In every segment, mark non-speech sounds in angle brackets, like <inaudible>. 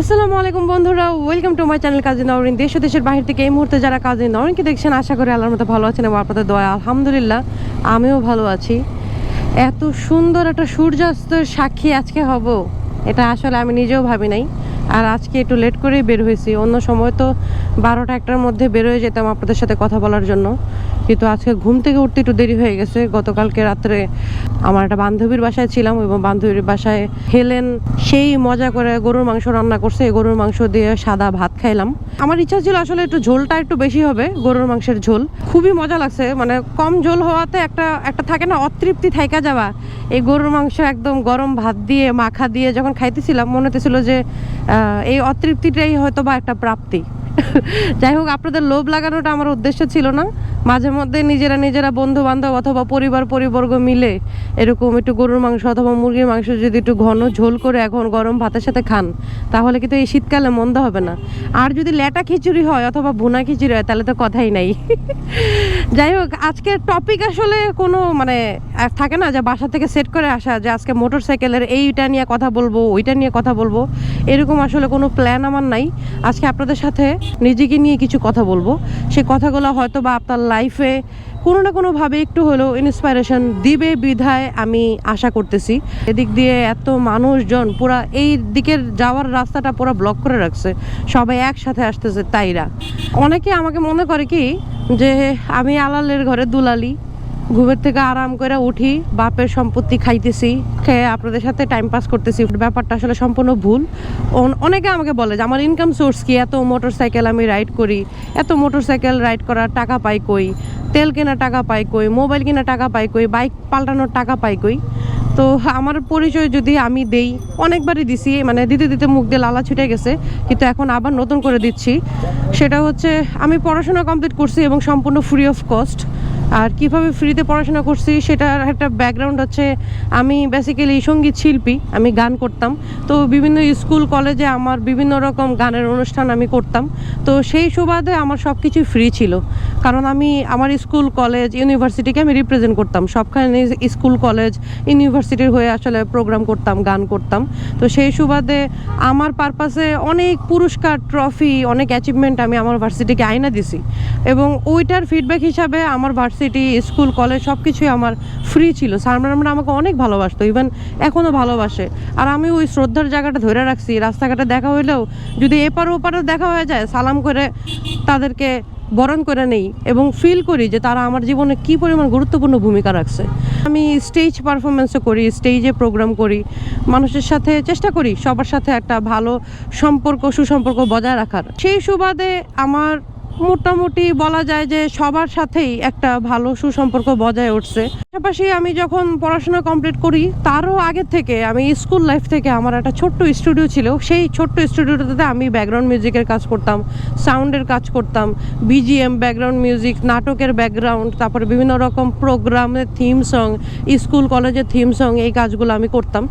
আসসালামু আলাইকুম বন্ধুরা welcome to my channel Kazi Nowrin দেশ দেশের বাহির থেকে এই মুহূর্তে যারা কাজী নওরিনকে দেখছেন, আশা করি আল্লাহর মতো ভালো আছেন এবং আপনাদের দয়া, আলহামদুলিল্লাহ, আমিও ভালো আছি। এত সুন্দর একটা সূর্যাস্তের সাক্ষী আজকে হব, এটা আসলে আমি নিজেও ভাবি নাই। আর আজকে একটু লেট করেই বের হয়েছি। অন্য সময় তো বারোটা, একটার মধ্যে বের হয়ে যেতাম আপনাদের সাথে কথা বলার জন্য। কিন্তু আজকে ঘুম থেকে উঠতে একটু দেরি হয়ে গেছে। গতকালকে রাত্রে আমার একটা বান্ধবীর বাসায় ছিলাম এবং বান্ধবীর বাসায় হেলেন সেই মজা করে গরুর মাংস রান্না করছে। গরুর মাংস দিয়ে সাদা ভাত খাইলাম। আমার ইচ্ছা ছিল আসলে একটু ঝোলটা একটু বেশি হবে, গরুর মাংসের ঝোল। খুবই মজা লাগছে। মানে কম ঝোল হওয়াতে একটা একটা থাকে না, অতৃপ্তি থাইকা যাওয়া। এই গরুর মাংস একদম গরম ভাত দিয়ে, মাখা দিয়ে যখন খাইতেছিলাম, মনে হতেছিল যে এই অতৃপ্তিটাই হয়তো বা একটা প্রাপ্তি। <laughs> যাই হোক, আপনাদের লোভ লাগানোটা আমার উদ্দেশ্য ছিল না। মাঝে মধ্যে নিজেরা নিজেরা বন্ধু বান্ধব অথবা পরিবার পরিবর্গ মিলে এরকম একটু গরুর মাংস অথবা মুরগির মাংস যদি একটু ঘন ঝোল করে এখন গরম ভাতের সাথে খান, তাহলে কিন্তু এই শীতকালে মন্দ হবে না। আর যদি ল্যাটা খিচুড়ি হয় অথবা ভুনা খিচুড়ি হয়, তাহলে তো কথাই নাই। <laughs> যাই হোক আজকের টপিক আসলে কোনো মানে থাকে না যে বাসা থেকে সেট করে আসা, যে আজকে মোটর সাইকেলের এইটা নিয়ে কথা বলব, ওইটা নিয়ে কথা বলব, এরকম আসলে কোনো প্ল্যান আমার নাই। আজকে আপনাদের সাথে নিজেকে নিয়ে কিছু কথা বলব। সেই কথাগুলো হয়তো বা আপনার লাইফে কোনো না কোনোভাবে একটু হলেও ইন্সপাইরেশন দিবে, বিধায় আমি আশা করতেছি। এদিক দিয়ে এত মানুষজন পুরা এই দিকের যাওয়ার রাস্তাটা পুরো ব্লক করে রাখছে। সবাই একসাথে আসতেছে, তাইরা। অনেকে আমাকে মনে করে কি যে আমি আলালের ঘরে দুলালি, ঘুমের থেকে আরাম করে উঠি, বাপের সম্পত্তি খাইতেছি, খেয়ে আপনাদের সাথে টাইম পাস করতেছি। ব্যাপারটা আসলে সম্পূর্ণ ভুল। অন- অনেকে আমাকে বলে যে, আমার ইনকাম সোর্স কি? এত মোটর সাইকেল আমি রাইড করি, এত মোটর সাইকেল রাইড করার টাকা পাই কই? তেল কেনার টাকা পাই কই? মোবাইল কেনার টাকা পাই কই? বাইক পাল্টানোর টাকা পাই কই? তো আমার পরিচয় যদি আমি দেই, অনেকবারই দিছি মানে দিতে দিতে মুখ দিয়ে লালা ছুটে গেছে, কিন্তু এখন আবার নতুন করে দিচ্ছি। সেটা হচ্ছে, আমি পড়াশোনা কমপ্লিট করছি এবং সম্পূর্ণ ফ্রি অফ কস্ট আর কীভাবে ফ্রিতে পড়াশোনা করছি সেটার একটা ব্যাকগ্রাউন্ড হচ্ছে আমি বেসিক্যালি সংগীত শিল্পী, আমি গান করতাম। তো বিভিন্ন স্কুল কলেজে আমার বিভিন্ন রকম গানের অনুষ্ঠান আমি করতাম। তো সেই সুবাদে আমার সব কিছুই ফ্রি ছিল। কারণ আমি আমার স্কুল কলেজ ইউনিভার্সিটিকে আমি রিপ্রেজেন্ট করতাম। সবখানে স্কুল কলেজ ইউনিভার্সিটির হয়ে আসলে প্রোগ্রাম করতাম, গান করতাম। তো সেই সুবাদে আমার পারপাসে অনেক পুরস্কার ট্রফি অনেক অ্যাচিভমেন্ট আমি আমার ভার্সিটিকে আয়না দিছি। এবং ওইটার ফিডব্যাক হিসাবে আমার ভার্সিটি স্কুল কলেজ সব কিছুই আমার ফ্রি ছিল। স্যার ম্যাডামরা আমাকে অনেক ভালোবাসতো ইভেন এখনও ভালোবাসে। আর আমি ওই শ্রদ্ধার জায়গাটা ধরে রাখছি, রাস্তাঘাটে দেখা হইলেও যদি এপার ওপারও দেখা হয়ে যায়, সালাম করে তাদেরকে বরণ করে নেই এবং ফিল করি যে তারা আমার জীবনে কি পরিমাণ গুরুত্বপূর্ণ ভূমিকা রাখছে। আমি স্টেজ পারফরমেন্সও করি স্টেজে প্রোগ্রাম করি, মানুষের সাথে চেষ্টা করি সবার সাথে একটা ভালো সম্পর্ক, সুসম্পর্ক বজায় রাখার। সেই সুবাদে আমার মোটামুটি বলা যায় যে সবার সাথেই একটা ভালো সুসম্পর্ক বজায় উঠছে। পাশাপাশি আমি যখন পড়াশোনা কমপ্লিট করি, তারও আগে থেকে আমি স্কুল লাইফ থেকে আমার একটা ছোট্ট স্টুডিও ছিল। সেই ছোট্ট স্টুডিওটাতে আমি ব্যাকগ্রাউন্ড মিউজিকের কাজ করতাম সাউন্ডের কাজ করতাম B G M background music নাটকের ব্যাকগ্রাউন্ড তারপরে বিভিন্ন রকম প্রোগ্রামের থিম সং স্কুল কলেজের থিম সং এই কাজগুলো আমি করতাম।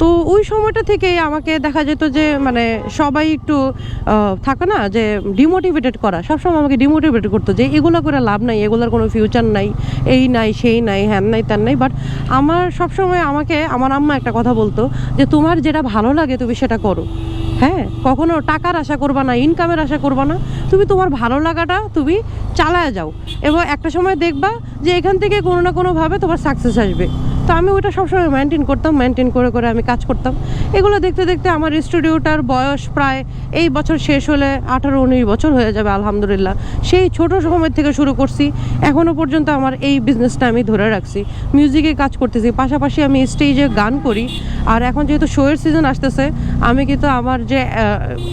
তো ওই সময়টা থেকেই আমাকে দেখা যেত যে মানে সবাই একটু থাকে না যে ডিমোটিভেটেড করা। সবসময় আমাকে ডিমোটিভেট করতো যে এগুলো করে লাভ নাই, এগুলোর কোনো ফিউচার নাই, এই নাই, সেই নাই, হ্যান নাই তার নাই বাট আমার সবসময় আমাকে, আমার আম্মা একটা কথা বলতো যে তোমার যেটা ভালো লাগে তুমি সেটা করো। হ্যাঁ কখনো টাকার আশা করবা না ইনকামের আশা করবা না, তুমি তোমার ভালো লাগাটা তুমি চালায় যাও। এবং একটা সময় দেখবা যে এখান থেকে কোনো না কোনোভাবে তোমার সাকসেস আসবে। তো আমি ওটা সবসময় মেনটেন করতাম মেনটেন করে করে আমি কাজ করতাম। এগুলো দেখতে দেখতে আমার স্টুডিওটার বয়স প্রায় এই বছর শেষ হলে আঠারো, উনিশ বছর হয়ে যাবে, আলহামদুলিল্লাহ। সেই ছোট সময় থেকে শুরু করছি এখনও পর্যন্ত আমার এই বিজনেসটা আমি ধরে রাখছি। মিউজিকে কাজ করতেছি, পাশাপাশি আমি স্টেজে গান করি। আর এখন যেহেতু শোয়ের সিজন আসতেছে, আমি কিন্তু আমার যে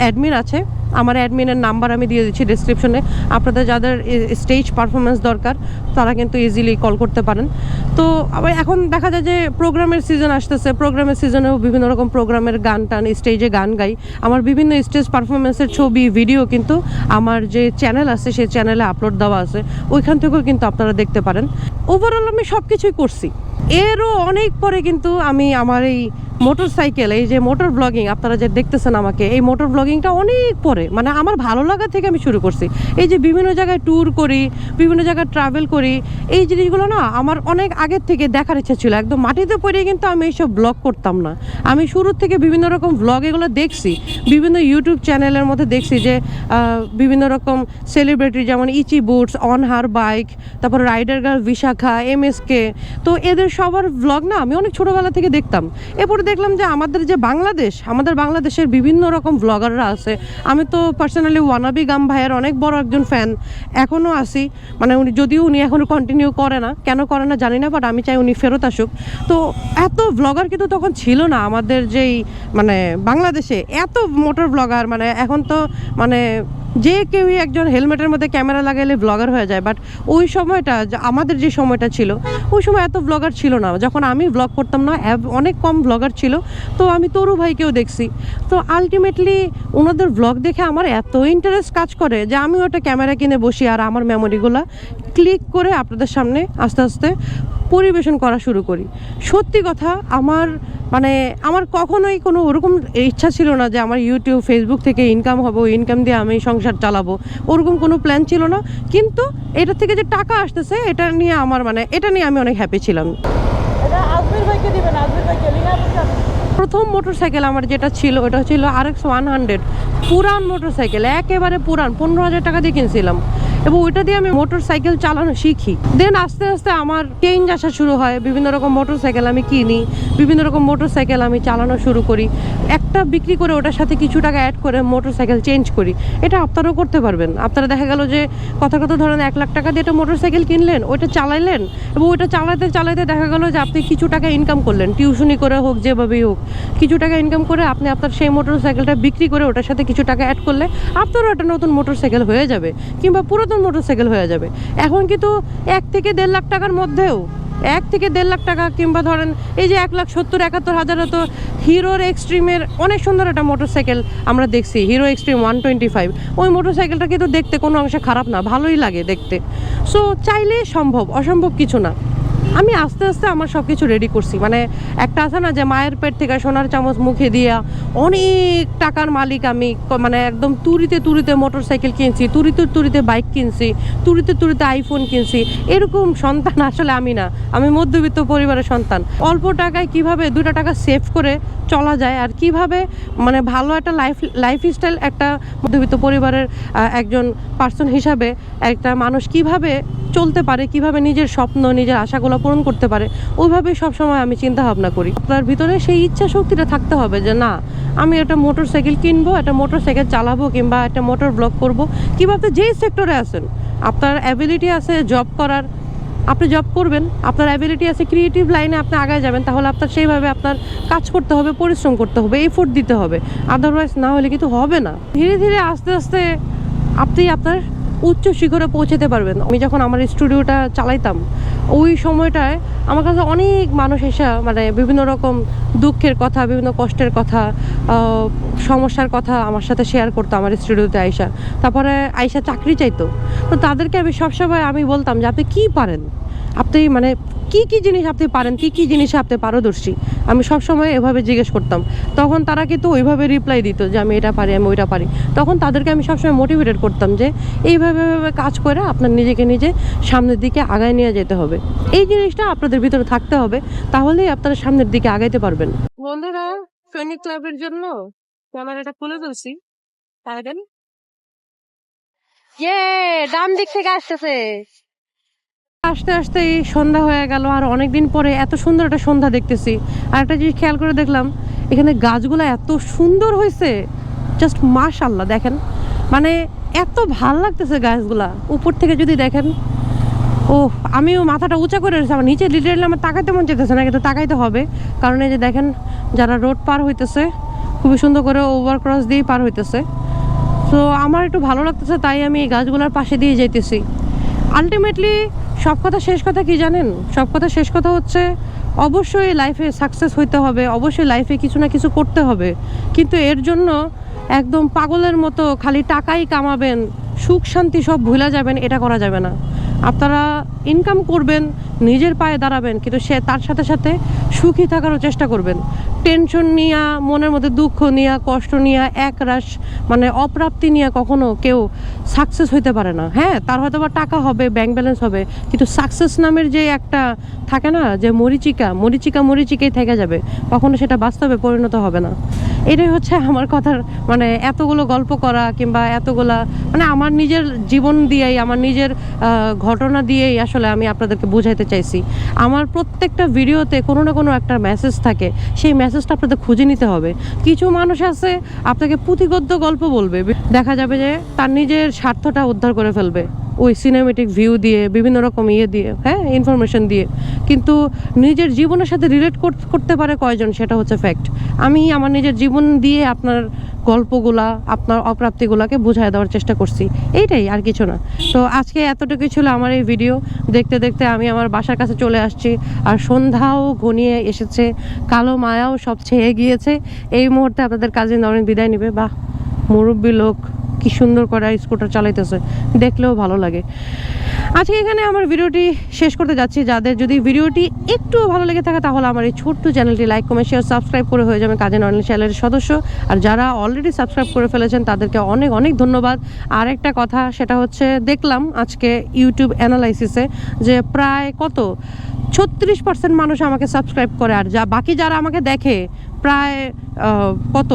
অ্যাডমিন আছে আমার অ্যাডমিনের নাম্বার আমি দিয়ে দিচ্ছি ডিসক্রিপশনে আপনাদের যাদের স্টেজ পারফরমেন্স দরকার, তারা কিন্তু ইজিলি কল করতে পারেন। তো, আবার এখন দেখা যায় যে প্রোগ্রামের সিজন আসতেছে। প্রোগ্রামের সিজনেও বিভিন্ন রকম প্রোগ্রামের গান টান স্টেজে গান গাই। আমার বিভিন্ন স্টেজ পারফরমেন্সের ছবি ভিডিও কিন্তু আমার যে চ্যানেল আছে, সেই চ্যানেলে আপলোড দেওয়া আছে। ওইখান থেকেও কিন্তু আপনারা দেখতে পারেন। ওভারঅল আমি সব কিছুই করছি। এরও অনেক পরে কিন্তু আমি আমার এই মোটর সাইকেল এই যে মোটর ব্লগিং আপনারা যে দেখতেছেন আমাকে, এই মোটর ব্লগিংটা অনেক পরে মানে আমার ভালো লাগা থেকে আমি শুরু করছি। এই যে বিভিন্ন জায়গায় ট্যুর করি, বিভিন্ন জায়গায় ট্রাভেল করি, এই জিনিসগুলো না আমার অনেক আগের থেকে দেখার ইচ্ছা ছিল। একদম মাটিতে পড়ে কিন্তু আমি এইসব ব্লগ করতাম না। আমি শুরুর থেকে বিভিন্ন রকম ব্লগ এগুলো দেখছি, বিভিন্ন ইউটিউব চ্যানেলের মধ্যে দেখছি যে বিভিন্ন রকম সেলিব্রিটি যেমন itchy boots on her bike তারপর rider girl Bishakha M S কে তো এদের সবার ব্লগ না আমি অনেক ছোটোবেলা থেকে দেখতাম। এরপরে দেখলাম যে আমাদের যে বাংলাদেশ, আমাদের বাংলাদেশের বিভিন্ন রকম ব্লগাররা আছে। আমি তো পার্সোনালি ওয়ানাবি গাম ভাইয়ের অনেক বড় একজন ফ্যান এখনও আছি। মানে উনি, যদিও উনি এখনও কন্টিনিউ করে না, কেন করে না জানি না বাট আমি চাই উনি ফেরত আসুক। তো এত ব্লগার কিন্তু তখন ছিল না আমাদের যেই মানে বাংলাদেশে, এত মোটর ব্লগার মানে এখন তো মানে যে কেউই একজন হেলমেটের মধ্যে ক্যামেরা লাগাইলে ব্লগার হয়ে যায় বাট ওই সময়টা আমাদের যে সময়টা ছিল, ওই সময় এত ব্লগার ছিল না। যখন আমি ব্লগ করতাম না অনেক কম ব্লগার ছিল, তো আমি তরু ভাইকেও দেখছি। তো আলটিমেটলি ওনাদের ব্লগ দেখে আমার এত ইন্টারেস্ট কাজ করে যে আমি ওটা ক্যামেরা কিনে বসি আর আমার মেমোরিগুলো ক্লিক করে আপনাদের সামনে আস্তে আস্তে পরিবেশন করা শুরু করি। সত্যি কথা, আমার মানে আমার কখনোই কোনো ওরকম ইচ্ছা ছিল না যে আমার ইউটিউব ফেসবুক থেকে ইনকাম হবে ওই ইনকাম দিয়ে আমি সংসার চালাবো। ওরকম কোনো প্ল্যান ছিল না। কিন্তু এটা থেকে যে টাকা আসতেছে এটা নিয়ে আমার মানে এটা নিয়ে আমি অনেক হ্যাপি ছিলাম। প্রথম মোটরসাইকেল আমার যেটা ছিল ওটা ছিল আর এক্স ওয়ান হান্ড্রেড পুরান মোটরসাইকেল একেবারে পুরান পনেরো হাজার টাকা দিয়ে কিনছিলাম। এবং ওইটা দিয়ে আমি মোটর সাইকেল চালানো শিখি। দেন আস্তে আস্তে আমার চেঞ্জ আসা শুরু হয়। বিভিন্ন রকম মোটর সাইকেল আমি কিনি, বিভিন্ন রকম মোটর সাইকেল আমি চালানো শুরু করি। একটা বিক্রি করে ওটার সাথে কিছু টাকা অ্যাড করে মোটর সাইকেল চেঞ্জ করি। এটা আপনারাও করতে পারবেন। আপনারা দেখা গেল যে কথা কথা ধরেন এক লাখ টাকা দিয়ে একটা মোটর সাইকেল কিনলেন, ওইটা চালাইলেন এবং ওইটা চালাতে চালাতে দেখা গেল যে আপনি কিছু টাকা ইনকাম করলেন। টিউশনি করে হোক, যেভাবেই হোক, কিছু টাকা ইনকাম করে আপনি আপনার সেই মোটর সাইকেলটা বিক্রি করে ওটার সাথে কিছু টাকা অ্যাড করলে আপনারও একটা নতুন মোটর সাইকেল হয়ে যাবে। কিংবা পুরাতন মোটরসাইকেল হয়ে যাবে। এখন কিন্তু এক থেকে দেড় লাখ টাকার মধ্যেও, এক থেকে দেড় লাখ টাকা কিংবা ধরেন এই যে এক লাখ সত্তর, একাত্তর হাজার তো হিরোর এক্সট্রিমের অনেক সুন্দর একটা মোটরসাইকেল আমরা দেখছি, Hero Xtreme one twenty five. ওই মোটরসাইকেলটা কিন্তু দেখতে কোনো অংশে খারাপ না, ভালোই লাগে দেখতে। সো চাইলে সম্ভব, অসম্ভব কিছু না। আমি আস্তে আস্তে আমার সব কিছু রেডি করছি। মানে একটা আছে না যে মায়ের পেট থেকে সোনার চামচ মুখে দিয়া অনেক টাকার মালিক আমি মানে একদম তুরিতে তুরিতে মোটর সাইকেল কিনছি, তুরিতে তুরিতে বাইক কিনছি, তুরিতে তুরিতে আইফোন কিনছি। এরকম সন্তান আসলে আমি না। আমি মধ্যবিত্ত পরিবারের সন্তান। অল্প টাকায় কীভাবে দুটা টাকা সেভ করে চলা যায় আর কীভাবে মানে ভালো একটা লাইফ লাইফ স্টাইল একটা মধ্যবিত্ত পরিবারের একজন পার্সন হিসাবে একটা মানুষ কীভাবে চলতে পারে, কীভাবে নিজের স্বপ্ন, নিজের আশাগুলো পূরণ করতে পারে, ওইভাবেই সবসময় আমি চিন্তা ভাবনা করি। আপনার ভিতরে সেই ইচ্ছা শক্তিটা থাকতে হবে যে, না, আমি একটা মোটর সাইকেল কিনবো, একটা মোটর সাইকেল চালাবো কিংবা একটা মোটর ব্লক করব। কিংবা আপনি যেই সেক্টরে আছেন, আপনার অ্যাবিলিটি আছে জব করার, আপনি জব করবেন, আপনার অ্যাবিলিটি আছে ক্রিয়েটিভ লাইনে আপনি আগায় যাবেন, তাহলে আপনার সেইভাবে আপনার কাজ করতে হবে, পরিশ্রম করতে হবে এফোর্ট দিতে হবে। আদারওয়াইজ না হলে কিন্তু হবে না। ধীরে ধীরে আস্তে আস্তে আপনি আপনার উচ্চ শিখরে পৌঁছাতে পারবেন। আমি যখন আমার স্টুডিওটা চালাইতাম ওই সময়টায় আমার কাছে অনেক মানুষ এসে মানে বিভিন্ন রকম দুঃখের কথা, বিভিন্ন কষ্টের কথা সমস্যার কথা আমার সাথে শেয়ার করতো আমার স্টুডিওতে আইসা তারপরে আইসা চাকরি চাইতো। তো তাদেরকে আমি সবসময় আমি বলতাম যে, আপনি কী পারেন? আপনি মানে কি কি জিনিস আপনি পারেন? কি কি জিনিসে আপনি পারদর্শী? আমি সবসময় এভাবে জিজ্ঞেস করতাম। তখন তারা কিন্তু ওইভাবে রিপ্লাই দিত যে আমি এটা পারি আমি ওইটা পারি। তখন তাদেরকে আমি সবসময় মোটিভেটেড করতাম যে এইভাবে এইভাবে কাজ করে আপনার নিজেকে নিজে সামনের দিকে আগায় নিয়ে যেতে হবে। এই জিনিসটা আপনাদের ভিতরে থাকতে হবে তাহলেই আপনারা সামনের দিকে আগাইতে পারবেন। বন্ধুরা সৈনিক ক্লাবের জন্য ক্যামেরাটা খুলে ফেলছি। তাই ইয়ে ডান দিক থেকে আসতেছে। আস্তে আস্তে এই সন্ধ্যা হয়ে গেল আর অনেকদিন পরে এত সুন্দর একটা সন্ধ্যা দেখতেছি। আর একটা জিনিস খেয়াল করে দেখলাম, এখানে গাছগুলো এত সুন্দর হয়েছে জাস্ট মাশাল্লাহ দেখেন। মানে এত ভালো লাগতেছে গাছগুলা। উপর থেকে যদি দেখেন ও আমিও মাথাটা উঁচা করে রয়েছি। আমার নিচে ডিটেল আমার তাকাইতে মন চাইতেছে না, কিন্তু তাকাইতে হবে। কারণ এই যে দেখেন, যারা রোড পার হইতেছে, খুবই সুন্দর করে ওভার ক্রস দিয়েই পার হইতেছে। তো আমার একটু ভালো লাগতেছে, তাই আমি এই গাছগুলোর পাশে দিয়ে যাইতেছি। আলটিমেটলি সব কথা শেষ কথা কি জানেন? সব কথা শেষ কথা হচ্ছে অবশ্যই লাইফে সাকসেস হইতে হবে, অবশ্যই লাইফে কিছু না কিছু করতে হবে। কিন্তু এর জন্য একদম পাগলের মতো খালি টাকাই কামাবেন, সুখ শান্তি সব ভুলে যাবেন, এটা করা যাবে না। আপনারা ইনকাম করবেন, নিজের পায়ে দাঁড়াবেন, কিন্তু সে তার সাথে সাথে সুখী থাকারও চেষ্টা করবেন। টেনশন নিয়া, মনের মধ্যে দুঃখ নিয়া, কষ্ট নিয়া, একরাশ মানে অপ্রাপ্তি নিয়ে কখনো কেউ সাকসেস হইতে পারে না। হ্যাঁ তার হয়তো বা টাকা হবে ব্যাংক ব্যালেন্স হবে, কিন্তু সাকসেস নামের যে একটা থাকে না, যে মরিচিকা মরিচিকা মরিচিকাই থেকে যাবে, কখনো সেটা বাস্তবে পরিণত হবে না। এটাই হচ্ছে আমার কথার মানে এতগুলো গল্প করা কিংবা এতগুলা মানে আমার নিজের জীবন দিয়েই, আমার নিজের ঘটনা দিয়েই আসলে আমি আপনাদেরকে বুঝাইতে চাইছি। আমার প্রত্যেকটা ভিডিওতে কোনো না কোনো একটা মেসেজ থাকে। সেই মেসেজটা আপনাদের খুঁজে নিতে হবে। কিছু মানুষ আছে, আপনাকে পুঁথিগদ্য গল্প বলবে। দেখা যাবে যে তার নিজের স্বার্থটা উদ্ধার করে ফেলবে। ওই সিনেমেটিক ভিউ দিয়ে, বিভিন্ন রকম ইয়ে দিয়ে হ্যাঁ ইনফরমেশন দিয়ে। কিন্তু নিজের জীবনের সাথে রিলেট করতে পারে কয়জন সেটা হচ্ছে ফ্যাক্ট আমি আমার নিজের জীবন দিয়ে আপনার গল্পগুলা, আপনার অপ্রাপ্তিগুলাকে বুঝায় দেওয়ার চেষ্টা করছি। এইটাই, আর কিছু না। তো আজকে এতটুকুই ছিল আমার এই ভিডিও দেখতে দেখতে আমি আমার বাসার কাছে চলে আসছি আর সন্ধ্যাও ঘনিয়ে এসেছে। কালো মায়াও সব ছেয়ে গিয়েছে এই মুহূর্তে আপনাদের কাজে নরেন বিদায় নেবে। বাহ, মুরব্বী লোক। কি সুন্দর করে স্কুটার চালাইতেছে, দেখলেও ভালো লাগে। আজকে এখানে আমার ভিডিওটি শেষ করতে যাচ্ছি। যাদের যদি ভিডিওটি একটু ভালো লেগে থাকে, তাহলে আমার এই ছোট্ট চ্যানেলটি লাইক, কমেন্ট, শেয়ার, সাবস্ক্রাইব করে হয়ে যাবে কাজে নর্মাল চ্যানেলের সদস্য। আর যারা অলরেডি সাবস্ক্রাইব করে ফেলেছেন, তাদেরকে অনেক অনেক ধন্যবাদ। আর একটা কথা, সেটা হচ্ছে, দেখলাম আজকে ইউটিউব অ্যানালাইসিসে যে প্রায় কত? ছত্রিশ পার্সেন্ট মানুষ আমাকে সাবস্ক্রাইব করে। আর যা, বাকি যারা আমাকে দেখে প্রায় কত?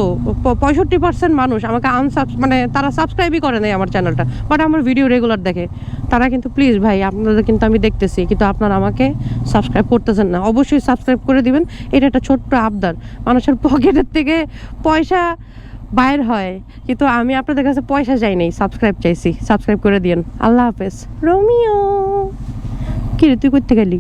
পঁয়ষট্টি পার্সেন্ট মানুষ আমাকে আনসাব মানে তারা সাবস্ক্রাইবই করে নাই আমার চ্যানেলটা বাট আমার ভিডিও রেগুলার দেখে। তারা কিন্তু প্লিজ ভাই, আপনাদের কিন্তু আমি দেখতেছি। কিন্তু আপনারা আমাকে সাবস্ক্রাইব করতেছেন না। অবশ্যই সাবস্ক্রাইব করে দিবেন। এটা একটা ছোট্ট আবদার। মানুষের পকেটের থেকে পয়সা বাইর হয়। কিন্তু আমি আপনাদের কাছে পয়সা চাই নাই। সাবস্ক্রাইব চাইছি। সাবস্ক্রাইব করে দিন আল্লাহ হাফেজ। রোমিও! কি রে তুই করতে গেলি?